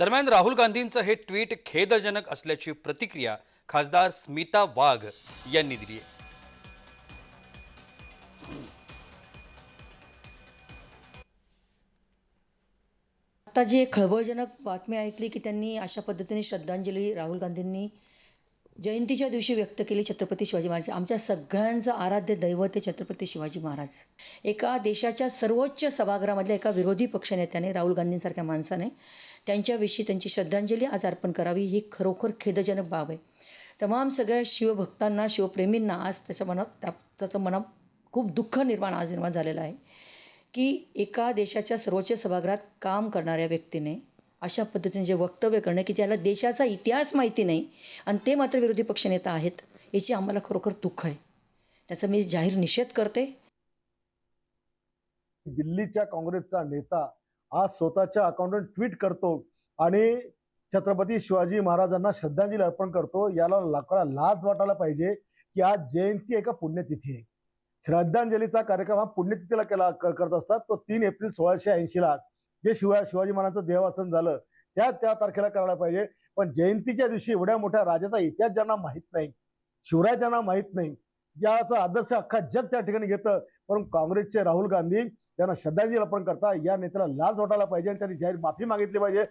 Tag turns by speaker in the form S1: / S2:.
S1: दरम्यान राहुल गांधींचं हे ट्विट खेदजनक असल्याची प्रतिक्रिया खासदार स्मिता वाघ यांनी दिली आहे.
S2: आता जी एक खळबळजनक बातमी ऐकली की त्यांनी अशा पद्धतीने श्रद्धांजली राहुल गांधींनी जयंतीच्या दिवशी व्यक्त केली छत्रपती शिवाजी महाराज. आमच्या सगळ्यांचं आराध्य दैवत आहे छत्रपती शिवाजी महाराज. एका देशाच्या सर्वोच्च सभागृहामधल्या एका विरोधी पक्षनेत्याने राहुल गांधींसारख्या माणसाने त्यांच्याविषयी त्यांची श्रद्धांजली आज अर्पण करावी ही खरोखर खेदजनक बाब आहे. तमाम सगळ्या शिवभक्तांना शिवप्रेमींना आज त्याच्या मनात त्या त्याचं मनात खूप दुःख निर्माण आज निर्माण झालेलं आहे की एका देशाच्या सर्वोच्च सभागृहात काम करणाऱ्या व्यक्तीने अशा पद्धतीने जे वक्तव्य करणं की त्याला देशाचा इतिहास माहिती नाही आणि ते मात्र विरोधी पक्षनेता आहेत याची आम्हाला खरोखर दुःख आहे. त्याचा मी जाहीर निषेध करते.
S3: दिल्लीच्या काँग्रेसचा नेता आज स्वतःच्या अकाउंटवर ट्विट करतो. आणि छत्रपती शिवाजी महाराजांना श्रद्धांजली अर्पण करतो. याला लोकांना लाज वाटायला पाहिजे की आज जयंती आहे का पुण्यतिथी आहे? श्रद्धांजलीचा कार्यक्रम हा पुण्यतिथीला केला करत असतात. तो तीन एप्रिल सोळाशे ऐंशीला जे शिवाय शिवाजी महाराजांचं देवासन झालं त्या त्या तारखेला करायला पाहिजे. पण जयंतीच्या दिवशी एवढ्या मोठ्या राजाचा इतिहास ज्यांना माहीत नाही शिवराय ज्यांना माहीत नाही ज्याचा आदर्श अख्खा जग त्या ठिकाणी घेतं. परंतु काँग्रेसचे राहुल गांधी त्यांना श्रद्धांजली अर्पण करता या नेत्याला लाज वाटायला पाहिजे आणि त्यांनी जाहीर माफी मागितली पाहिजे.